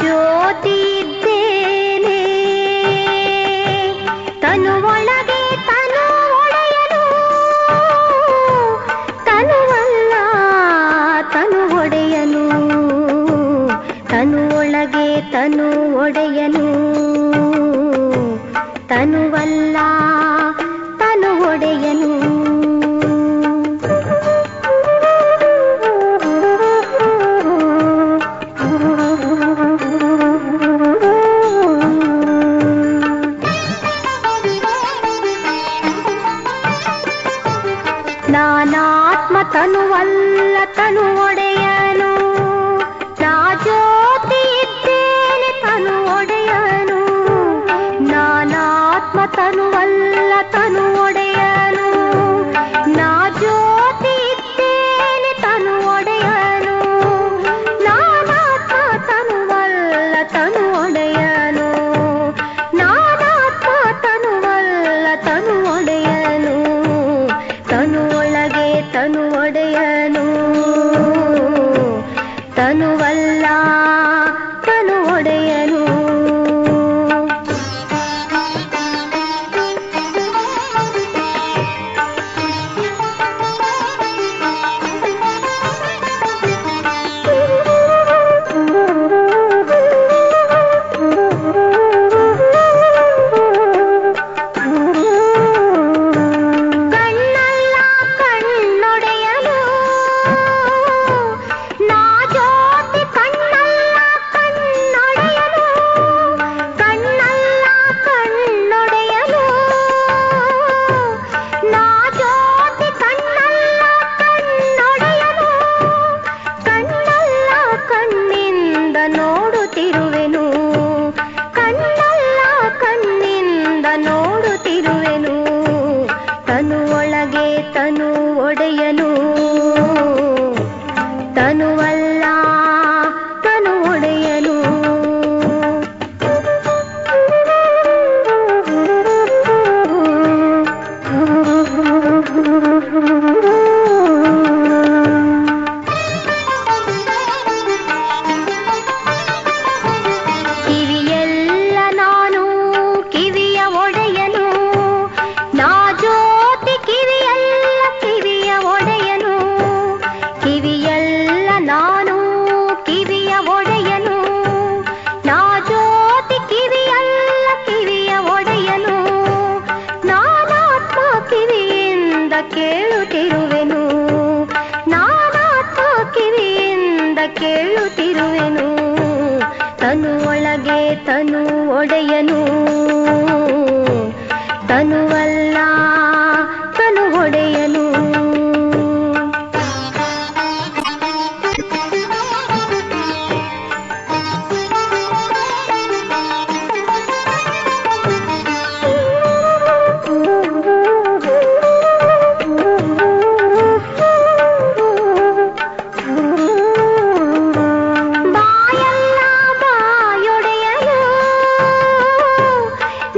ज्योति देने। तनुवा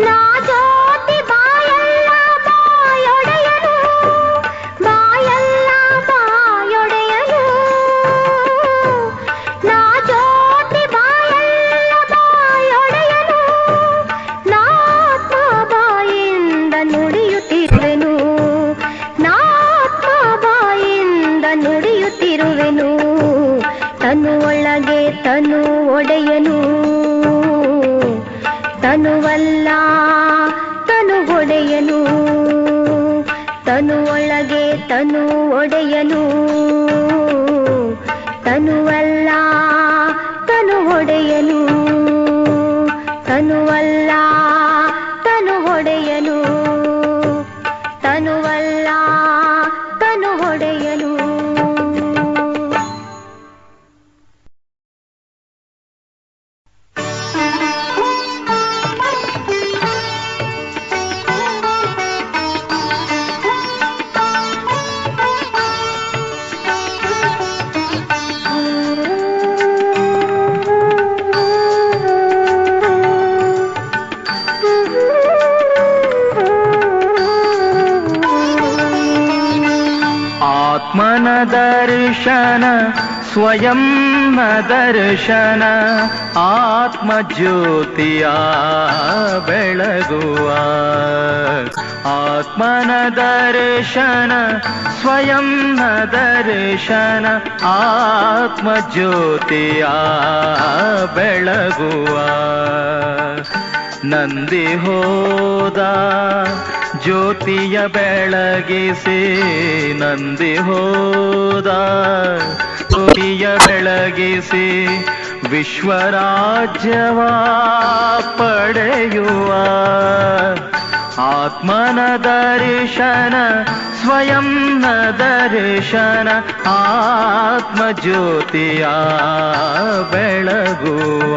ना ಸ್ವಯಂ ದರ್ಶನ ಆತ್ಮಜ್ಯೋತಿಯ ಬೆಳಗುವ ಆತ್ಮನ ದರ್ಶನ ಸ್ವಯಂ ದರ್ಶನ ಆತ್ಮಜ್ಯೋತಿಯ ಬೆಳಗುವ ನಂದಿ ಹೋದ ಜ್ಯೋತಿಯ ಬೆಳಗಿಸಿ ನಂದಿ ಹೋದ ಜ್ಯೋತಿಯ ಬೆಳಗಿಸಿ ವಿಶ್ವರಾಜ್ಯವ ಪಡೆಯುವ ಆತ್ಮನ ದರ್ಶನ ಸ್ವಯಂನ ದರ್ಶನ ಆತ್ಮಜ್ಯೋತಿಯ ಬೆಳಗುವ.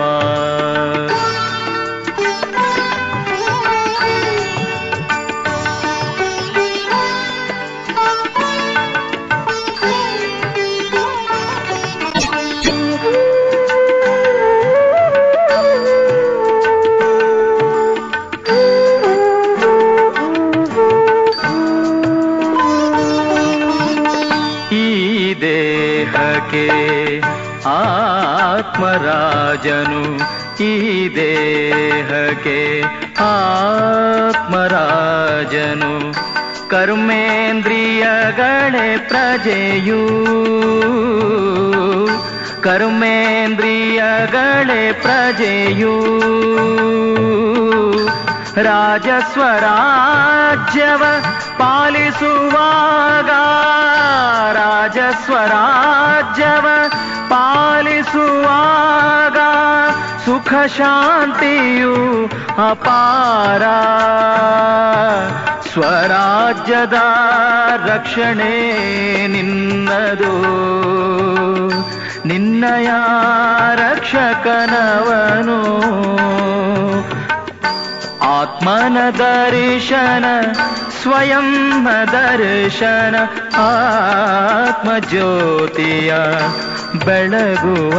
ಆತ್ಮರಾಜನು ಈ ದೇಹಕ್ಕೆ ಆತ್ಮರಾಜನು ಕರ್ಮೇಂದ್ರಿಯಗಳೇ ಪ್ರಜೆಯೂ ಕರ್ಮೇಂದ್ರಿಯಗಳೇ ಪ್ರಜೆಯೂ ರಾಜಸ್ವರಾಜ್ಯವ ಪಾಲಿಸುವಾಗ ರಾಜಸ್ವರಾಜ್ಯವ ಪಾಲಿಸುವಾಗ ಸುಖ ಶಾಂತಿಯು ಅಪಾರ. ಸ್ವರಾಜ್ಯದ ರಕ್ಷಣೆ ನಿನ್ನದು. ನಿನ್ನಯ ರಕ್ಷಕನವನು. ಆತ್ಮನ ದರ್ಶನ ಸ್ವಯಂ ದರ್ಶನ ಆತ್ಮಜ್ಯೋತಿಯ ಬೆಳಗುವ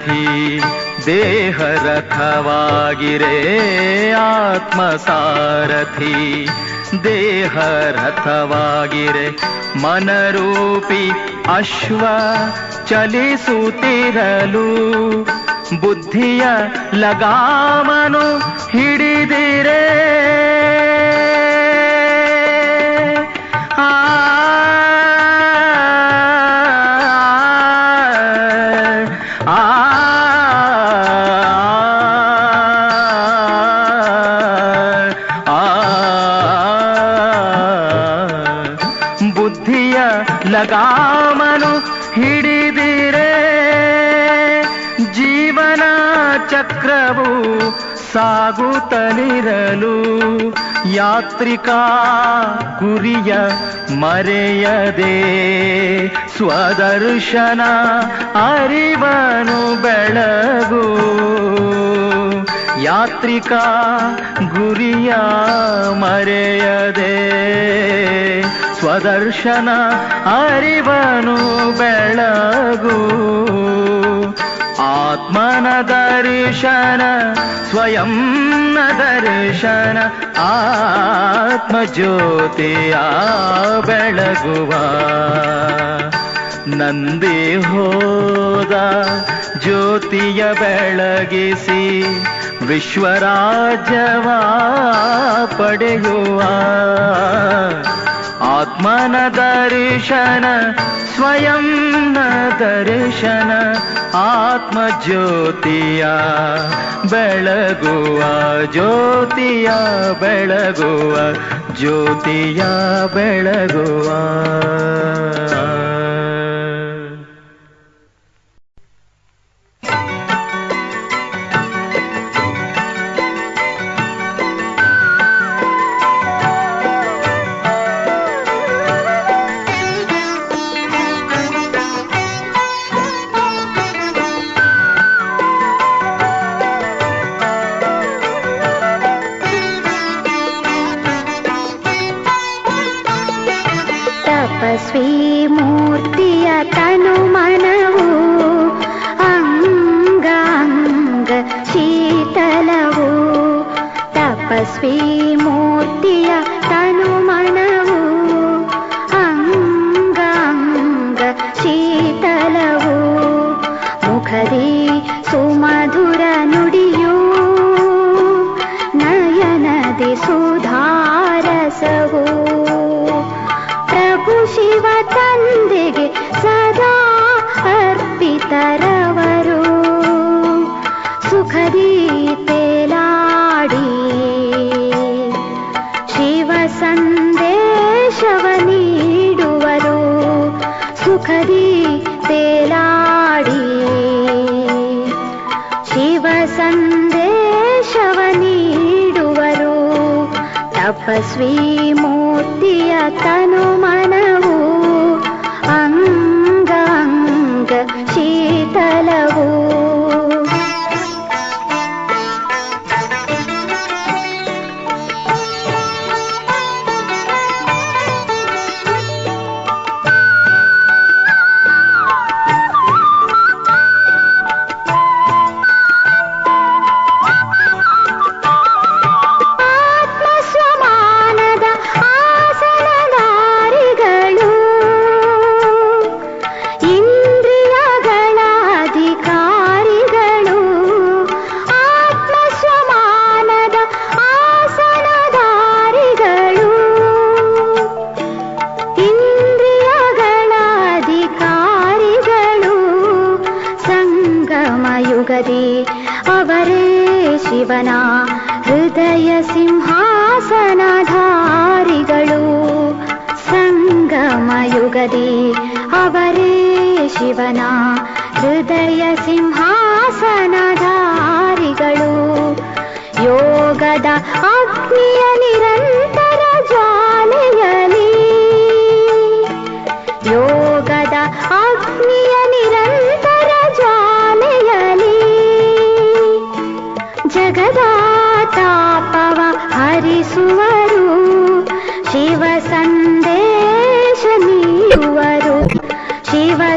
ಆತ್ಮಸಾರಥಿ ದೇಹ ರಥವಾಗಿರೇ ಆತ್ಮಸಾರಥಿ ದೇಹ ರಥವಾಗಿರೆ ಮನರೂಪಿ ಅಶ್ವ ಚಲಿಸುತ್ತಿರಲು ಬುದ್ಧಿಯ ಲಗಾಮನು ಸಾಗುತ್ತಲಿರಲು ಯಾತ್ರಿಕಾ ಗುರಿಯ ಮರೆಯದೆ ಸ್ವದರ್ಶನ ಅರಿವನು ಬೆಳಗು. ಯಾತ್ರಿಕಾ ಗುರಿಯ ಮರೆಯದೆ ಸ್ವದರ್ಶನ ಅರಿವನು ಬೆಳಗು. ದರ್ಶನ ಸ್ವಯಂ ದರ್ಶನ ಆತ್ಮಜ್ಯೋತಿಯ ಬೆಳಗುವ. ನಂದಿ ಹೋದ ಜ್ಯೋತಿಯ ಬೆಳಗಿಸಿ ವಿಶ್ವರಾಜ್ಯವ ಪಡೆಯುವ. ಆತ್ಮನ ದರ್ಶನ ಸ್ವಯಂ ದರ್ಶನ ಆತ್ಮಜ್ಯೋತಿಯ ಬೆಳಗುವ ಜ್ಯೋತಿಯ ಬೆಳಗುವ ಜ್ಯೋತಿಯ ಬೆಳಗುವ ರವರು ಸುಖದಿ ತೇಲಾಡಿ. ಶಿವ ಸಂದೇಶವ ನೀಡುವರು ಸುಖದಿ ತೇಲಾಡಿ. ಶಿವ ಸಂದೇಶವ ನೀಡುವರು ತಪಸ್ವಿ ಮೂರ್ತಿಯ ತ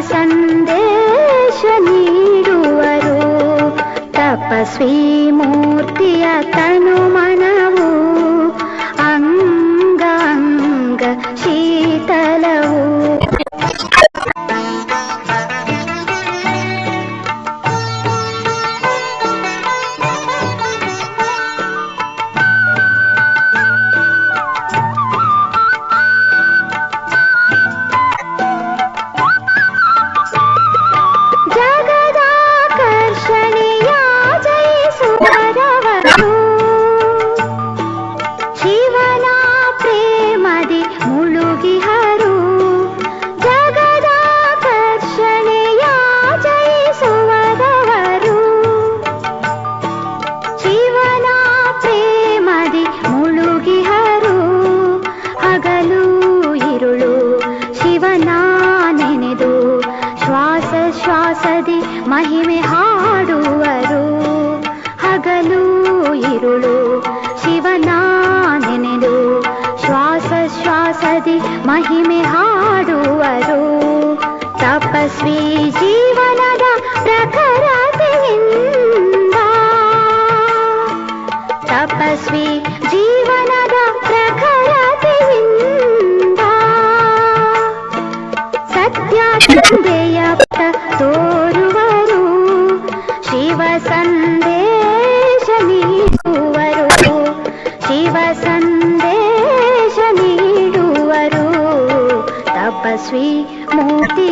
ಸಂದೇಶ ನೀಡುವರು. ತಪಸ್ವಿ ಮೂರ್ತಿಯ मूर्तिय శివ సందేశ నీడువరు శివ సందేశ నీడువరు తపస్వి మూర్తి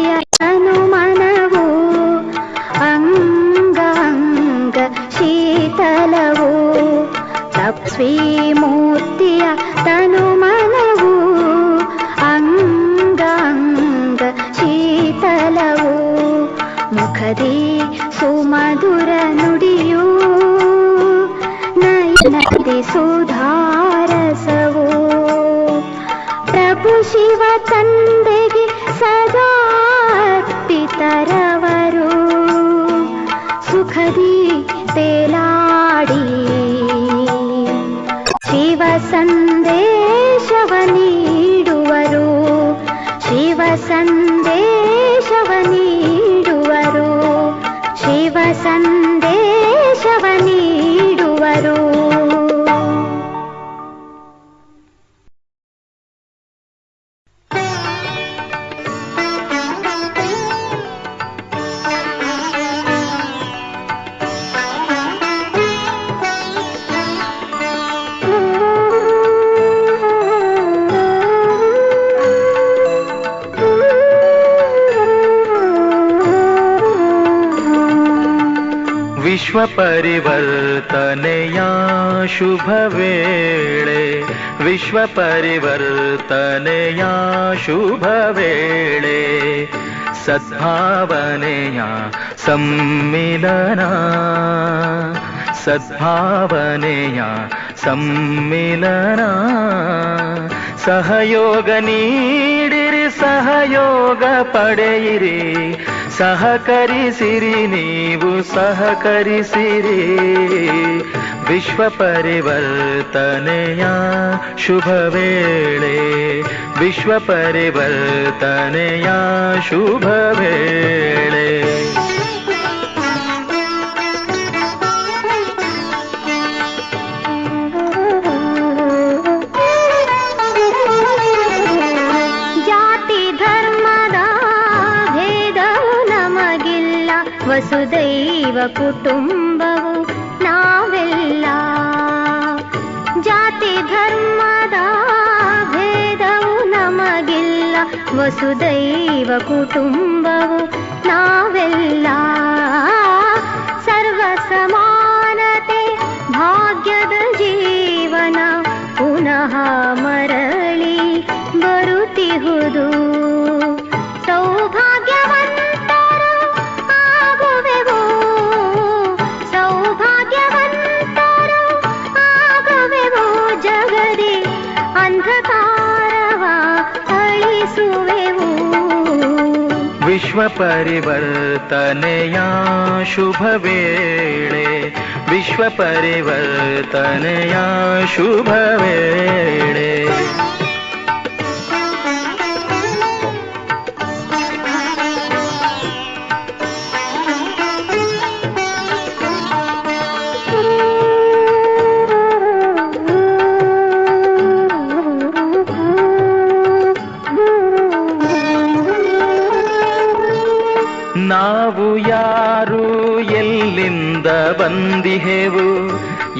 சந்த परिवर्तनया शुभवेळे विश्वपरिवर्तनया शुभवेळे सद्भावनया सम्मिलना सद्भावनया सम्मिलना सहयोगनीडिरि सहयोग पडेरि ಸಹಯೋಗ ನೀಡಿರಿ ಸಹಯೋಗ ಪಡೆಯಿರಿ ಸಹಕರಿಸಿರಿ ನೀವು ಸಹಕರಿಸಿರಿ ವಿಶ್ವ ಪರಿವರ್ತನೆಯ ಶುಭ ವೇಳೆ ವಿಶ್ವ ಪರಿವರ್ತನೆಯ ಶುಭ ವೇಳೆ ಕುಟುಂಬವು ನಾವೆಲ್ಲ. ಜಾತಿ ಧರ್ಮದ ಭೇದವು ನಮಗಿಲ್ಲ. ವಸುದೈವ ಕುಟುಂಬವು ನಾವೆಲ್ಲ. ಸರ್ವ ಸಮಾನತೆ, ಭಾಗ್ಯದ ಜೀವನ, ಪುನಃ ಮರಳಿ ಬರುತ್ತಿಹುದು. विश्वपरिवर्तनया शुभवेळे विश्वपरिवर्तनया शुभवेळे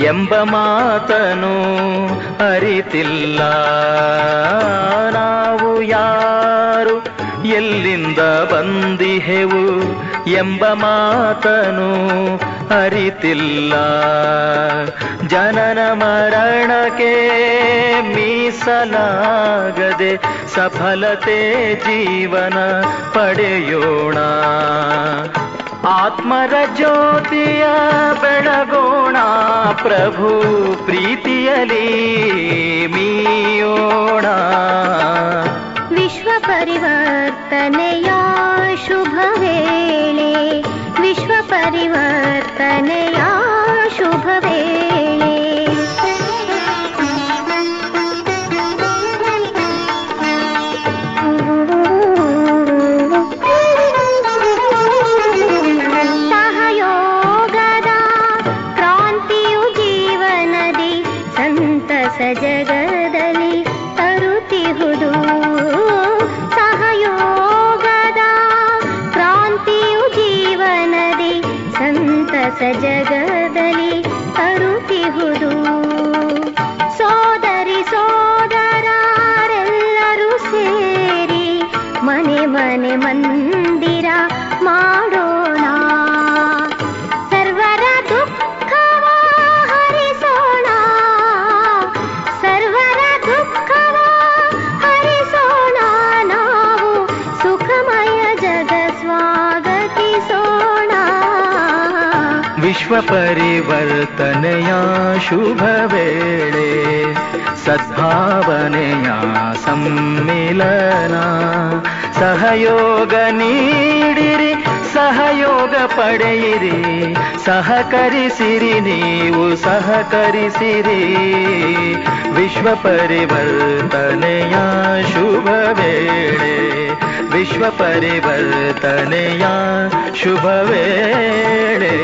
ಎಂಬ ಮಾತನು ಅರಿತಿಲ್ಲ. ನಾವು ಯಾರು? ಎಲ್ಲಿಂದ ಬಂದಿಹೆವು ಎಂಬ ಮಾತನು ಅರಿತಿಲ್ಲ. ಜನನ ಮರಣಕ್ಕೆ ಮೀಸಲಾಗದೆ ಸಫಲತೆ ಜೀವನ ಪಡೆಯೋಣ. ಆತ್ಮರ ಜ್ಯೋತಿಯ ಬೆಳಗೋಣ ಪ್ರಭು ಪ್ರೀತಿಯಲಿ ಮೀಯೋಣ ವಿಶ್ವ ಪರಿವರ್ತನೆಯ ಶುಭ ವೇಳೆ ವಿಶ್ವ ಪರಿವರ್ತನೆಯ ವಿಶ್ವ ಪರಿವರ್ತನೆಯ ಶುಭ ವೇಳೆ ಸದ್ಭಾವನೆಯ ಸಮ್ಮಿಲನ ಸಹಯೋಗ ನೀಡಿರಿ ಸಹಯೋಗ ಪಡೆಯಿರಿ ಸಹಕರಿಸಿರಿ ನೀವು ಸಹಕರಿಸಿರಿ ವಿಶ್ವ ಪರಿವರ್ತನೆಯ ಶುಭ ವೇಳೆ ವಿಶ್ವ ಪರಿವರ್ತನೆಯ ಶುಭ ವೇಳೆ